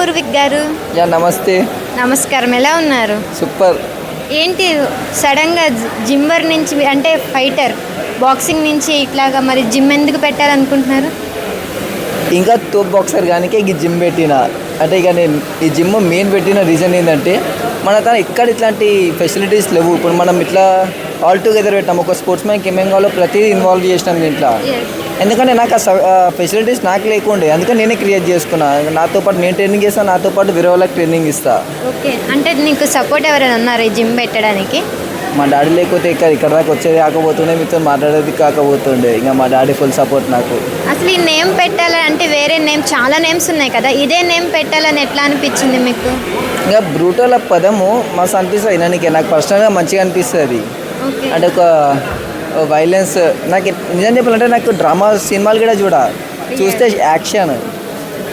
పూర్విక్ గారు. యా నమస్తే. నమస్కారం. ఎలా ఉన్నారు? సూపర్. ఏంటి సడన్గా జిమ్మర్ నుంచి అంటే ఫైటర్ బాక్సింగ్ నుంచి ఇట్లాగా మరి జిమ్ ఎందుకు పెట్టాలనుకుంటున్నారు? ఇంకా తోప్ బాక్సర్ కానీ ఈ జిమ్ పెట్టిన. అంటే ఇక నేను ఈ జిమ్ మెయిన్ పెట్టిన రీజన్ ఏంటంటే మన తన ఇక్కడ ఇట్లాంటి ఫెసిలిటీస్ లేవు. ఇప్పుడు మనం ఇట్లా ఆల్ టుగెదర్ పెట్టాం. ఒక స్పోర్ట్స్ మ్యాన్కి ఏమేం కావాలో ప్రతిదీ ఇన్వాల్వ్ చేసినాం దీంట్లో. ఎందుకంటే నాకు ఆ ఫెసిలిటీస్ నాకు లేకుండే. అందుకని నేనే క్రియేట్ చేసుకున్నా. నాతో పాటు నేను ట్రైనింగ్ చేస్తాను నాతో పాటు వేరే వాళ్ళకి ట్రైనింగ్ ఇస్తా. ఓకే. అంటే నీకు సపోర్ట్ ఎవరైనా ఉన్నారు జిమ్ పెట్టడానికి? మా డాడీ లేకపోతే ఇక్కడ ఇక్కడ దాకా వచ్చేది కాకపోతుండే మీతో మాట్లాడేది కాకపోతుండే. ఇంకా మా డాడీ ఫుల్ సపోర్ట్ నాకు. అసలు ఈ నేమ్ పెట్టాలని అంటే వేరే నేమ్ చాలా నేమ్స్ ఉన్నాయి కదా. ఇదే నేమ్ పెట్టాలని ఎట్లా అనిపించింది మీకు? ఇంకా బ్రూటల్ పదము మస్తు అనిపిస్తుంది నాకు నాకు పర్సనల్గా మంచిగా అనిపిస్తుంది. అంటే ఒక వైలెన్స్ నాకు ఎప్- నిజం చెప్పాలంటే నాకు డ్రామా సినిమాలు కూడా చూడ. చూస్తే యాక్షన్.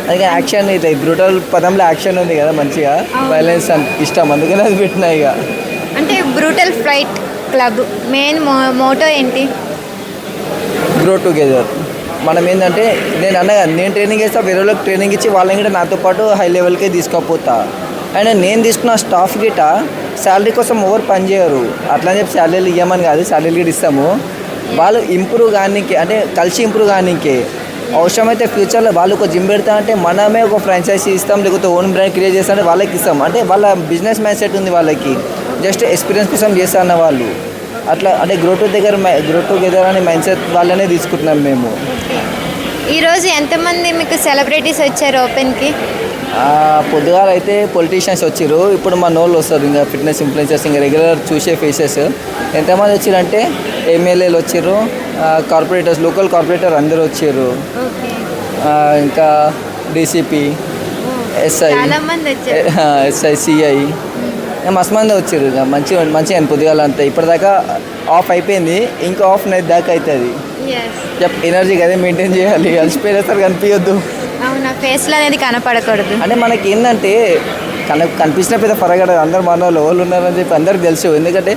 అందుకే యాక్షన్ ఇది బ్రూటల్ పదంలో యాక్షన్ ఉంది కదా మంచిగా. వైలెన్స్ అని ఇష్టం అందుకనే అది పెట్టినా ఇక. అంటే brutal flight club main motto ఏంటి? గ్రో టుగెదర్ మనం ఏంటంటే నేను అన్నగా నేను ట్రైనింగ్ చేస్తా వేరే వాళ్ళకి ట్రైనింగ్ ఇచ్చి వాళ్ళని కూడా నాతో పాటు హై లెవెల్కే తీసుకుపోతా. అండ్ నేను తీసుకున్న స్టాఫ్ గిట శాలరీ కోసం ఎవరు పని చేయరు. అట్లా అని చెప్పి శాలరీలు ఇవ్వమని కాదు శాలరీలు కూడా ఇస్తాము. వాళ్ళు ఇంప్రూవ్ కానీకి అంటే కలిసి ఇంప్రూవ్ కానీకి. అవసరమైతే ఫ్యూచర్లో వాళ్ళు ఒక జిమ్ పెడతా అంటే మనమే ఒక ఫ్రాంచైజీ ఇస్తాం లేకపోతే ఓన్ బ్రాండ్ క్రియేట్ చేస్తా అంటే వాళ్ళకి ఇస్తాం. అంటే వాళ్ళ బిజినెస్ మైండ్ సెట్ ఉంది వాళ్ళకి. జస్ట్ ఎక్స్పీరియన్స్ కోసం చేస్తా అన్న వాళ్ళు. అట్లా అంటే గ్రో టు దగ్గర గ్రో టుగెదర్ అనే మైండ్ సెట్ వాళ్ళనే తీసుకుంటున్నాం మేము. ఈరోజు ఎంతమంది మీకు సెలబ్రిటీస్ వచ్చారు ఓపెన్కి పొద్దుగాల అయితే పొలిటీషియన్స్ వచ్చారు ఇప్పుడు మన వాళ్ళు వస్తారు ఇంకా ఫిట్నెస్ ఇన్ఫ్లుయెన్సర్స్ ఇంకా రెగ్యులర్ చూసే ఫేసెస్ ఎంతమంది వచ్చారంటే ఎమ్మెల్యేలు వచ్చారు కార్పొరేటర్స్ లోకల్ కార్పొరేటర్ అందరూ వచ్చారు. ఇంకా డీసీపీ ఎస్ఐ ఎస్ఐ సిఐ మస్తు మంది వచ్చారు ఇక మంచి మంచిగా అని పొద్దుగాల అంతా. ఇప్పటిదాకా ఆఫ్ అయిపోయింది. ఇంకా ఆఫ్ నైట్ దాకా అవుతుంది ఎనర్జీ అదే మెయింటైన్ చేయాలి. అలసిపోయిన సార్ కనిపించొద్దు అవునా ఫేస్లో అనేది కనపడకూడదు. అంటే మనకి ఏంటంటే కన కనిపించిన పెద్ద పరగడ అందరు మన వాళ్ళు ఎవరు ఉన్నారని చెప్పి అందరికి తెలుసు. ఎందుకంటే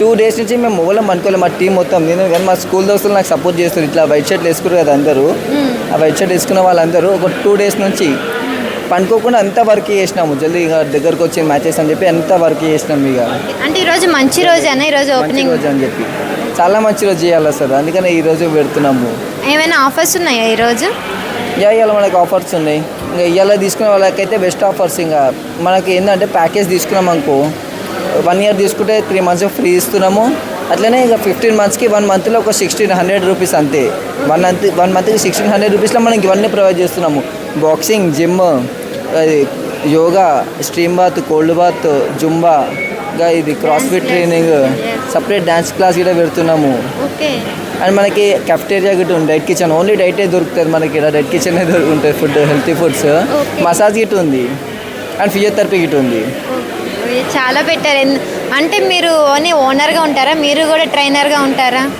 టూ డేస్ నుంచి మేము మొగలం అనుకోలేదు మా టీం మొత్తం. నేను కానీ మా స్కూల్ దోస్తులు నాకు సపోర్ట్ చేస్తారు. ఇట్లా వైట్ షర్ట్లు వేసుకున్నారు కదా అందరూ. ఆ వైట్ షర్ట్ వేసుకున్న వాళ్ళందరూ ఒక టూ డేస్ నుంచి పనుకోకుండా అంత వర్క్ చేసినాము. జల్దీ ఇక దగ్గరకు వచ్చి మ్యాచెస్ అని చెప్పి అంత వర్క్ చేసినాం ఇక. అంటే ఈరోజు మంచి రోజేనా ఈరోజు మంచి ఓపెనింగ్ రోజు అని చెప్పి. చాలా మంచి రోజు చేయాలి సార్ అందుకనే ఈ రోజు పెడుతున్నాము. ఏమైనా ఆఫర్స్ ఉన్నాయా ఈరోజు ఇవాళ మనకి ఆఫర్స్ ఉన్నాయి. ఇంకా ఇవాళ తీసుకునే వాళ్ళకైతే బెస్ట్ ఆఫర్స్ ఇంకా. మనకి ఏంటంటే ప్యాకేజ్ తీసుకున్నాం అనుకో వన్ ఇయర్ తీసుకుంటే త్రీ మంత్స్ ఫ్రీ ఇస్తున్నాము. అట్లనే ఇంకా ఫిఫ్టీన్ మంత్స్కి వన్ మంత్లో ఒక సిక్స్టీన్ హండ్రెడ్ రూపీస్ అంతే. వన్ మంత్ వన్ మంత్కి సిక్స్టీన్ హండ్రెడ్ రూపీస్లో మనం ఇవన్నీ ప్రొవైడ్ చేస్తున్నాము. బాక్సింగ్ జిమ్ అది yoga steam bath cold bath Zumba ఇంకా ఇది crossfit training separate dance class కూడా పెడుతున్నాము. ఓకే. అండ్ మనకి కెఫ్టేరియా గిట్ ఉంది డైట్ కిచెన్ ఓన్లీ డైటే దొరుకుతుంది మనకి ఇక్కడ. డైట్ కిచెన్ దొరుకుతుంది ఫుడ్ హెల్తీ ఫుడ్స్. మసాజ్ గిట్ ఉంది. అండ్ ఫిజియోథెరపీ గిట్ ఉంది. చాలా పెట్టారు ఎన్- అంటే మీరు ఓన్లీ ఓనర్గా ఉంటారా? మీరు కూడా ట్రైనర్గా ఉంటారా?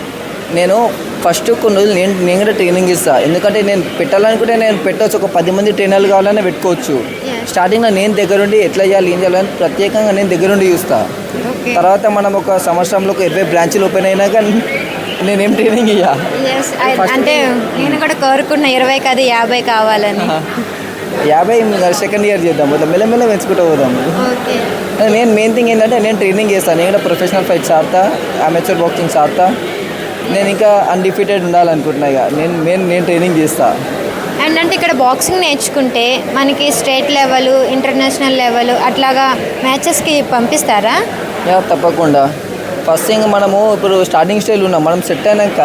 నేను ఫస్ట్ కొన్ని రోజులు నేను నేను కూడా ట్రైనింగ్ ఇస్తాను ఎందుకంటే నేను పెట్టాలనుకుంటే నేను పెట్టవచ్చు. ఒక పది మంది ట్రైనర్లు కావాలనే పెట్టుకోవచ్చు. స్టార్టింగ్లో నేను దగ్గరుండి ఎట్లా చేయాలి ఏం చేయాలని ప్రత్యేకంగా నేను దగ్గరుండి చూస్తా. తర్వాత మనం ఒక సంవత్సరంలో ఒక ఇరవై బ్రాంచ్లు ఓపెన్ అయినాక నేనేం ట్రైనింగ్ ఇయ్యా? అంటే నేను కూడా కోరుకున్నా ఇరవై కాదు యాభై కావాలని. యాభై సెకండ్ ఇయర్ చేద్దాం ఇట్లా మెల్లమెల్ల పెంచుకుంటూ పోదాం. నేను మెయిన్ థింగ్ ఏంటంటే నేను ట్రైనింగ్ చేస్తాను నేను కూడా ప్రొఫెషనల్ ఫైట్స్ ఆడతా అమెచర్ బాక్సింగ్స్ ఆడతా నేను ఇంకా అన్డిఫీటెడ్ ఉండాలనుకుంటున్నా ఇక. నేను నేను నేను ట్రైనింగ్ చేస్తా. అండ్ అంటే ఇక్కడ బాక్సింగ్ నేర్చుకుంటే మనకి స్టేట్ లెవెల్ ఇంటర్నేషనల్ లెవెల్ అట్లాగా మ్యాచెస్కి పంపిస్తారా? యా తప్పకుండా. ఫస్ట్ థింగ్ మనము ఇప్పుడు స్టార్టింగ్ స్టేజ్ ఉన్నాం. మనం సెట్ అయినాక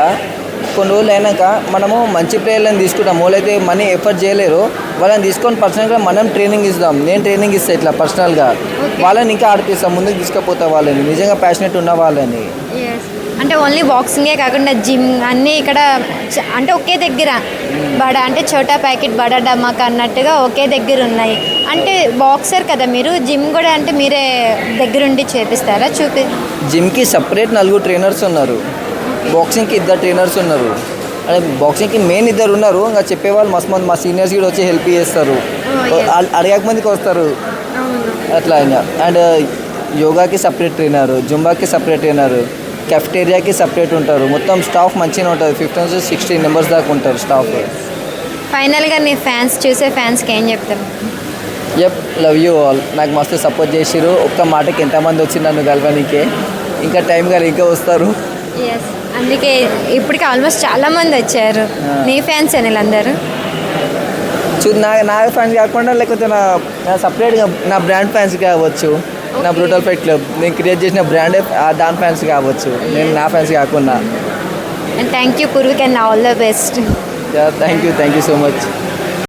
కొన్ని రోజులు అయినాక మనము మంచి ప్లేయర్లను తీసుకుంటాం. వాళ్ళైతే మనీ ఎఫర్ట్ చేయలేరు. వాళ్ళని తీసుకొని పర్సనల్గా మనం ట్రైనింగ్ ఇస్తాం. నేను ట్రైనింగ్ ఇస్తాను ఇట్లా పర్సనల్గా వాళ్ళని ఇంకా ఆడిపిస్తాం. ముందుకు తీసుకుపోతా వాళ్ళని. నిజంగా ప్యాషనెట్ ఉన్న వాళ్ళని. అంటే ఓన్లీ బాక్సింగే కాకుండా జిమ్ అన్నీ ఇక్కడ అంటే ఒకే దగ్గర. బడా అంటే చోటా ప్యాకెట్ బడా డమాకా అన్నట్టుగా ఒకే దగ్గర ఉన్నాయి. అంటే బాక్సర్ కదా మీరు? జిమ్ కూడా అంటే మీరే దగ్గరుండి చేపిస్తారా? చూపి జిమ్కి సపరేట్ నలుగురు ట్రైనర్స్ ఉన్నారు. బాక్సింగ్కి ఇద్దరు ట్రైనర్స్ ఉన్నారు. అంటే బాక్సింగ్కి మెయిన్ ఇద్దరు ఉన్నారు. ఇంకా చెప్పేవాళ్ళు మస్తు మంది మా సీనియర్స్ కూడా వచ్చి హెల్ప్ చేస్తారు. అడిగాక మందికి వస్తారు. అట్లా ఇంకా అండ్ యోగాకి సపరేట్ ట్రైనర్ జుంబాకి సపరేట్ ట్రైనర్. కెఫ్టేరియాకి సపరేట్ ఉంటారు. మొత్తం స్టాఫ్ మంచిగా ఉంటుంది. ఫిఫ్టీన్ నుంచి సిక్స్టీన్ మెంబర్స్ దాకా ఉంటారు స్టాఫ్ ఫైనల్గా నీ ఫ్యాన్స్ చూసే ఫ్యాన్స్కి ఏం చెప్తారు ఎప్ లవ్ యూ ఆల్ నాకు మస్తు సపోర్ట్ చేసిరు ఒక్క మాటకి ఎంతమంది వచ్చి నన్ను కలవనీకే. ఇంకా టైం కాదు ఇంకా వస్తారు. అందుకే ఇప్పటికి ఆల్మోస్ట్ చాలా మంది వచ్చారు. నీ ఫ్యాన్స్ అని వీళ్ళందరూ చూ నా నా ఫ్యాన్స్ కాకుండా లేకపోతే నా సపరేట్గా నా బ్రాండ్ ఫ్యాన్స్ కావచ్చు. నా. బ్రూటల్ ఫైట్ క్లబ్ నేను క్రియేట్ చేసిన బ్రాండే దాని ఫ్యాన్స్ కావచ్చు. నేను నా ఫ్యాన్స్ కాకుండా. And thank you Purvik and all the best thank you thank you so much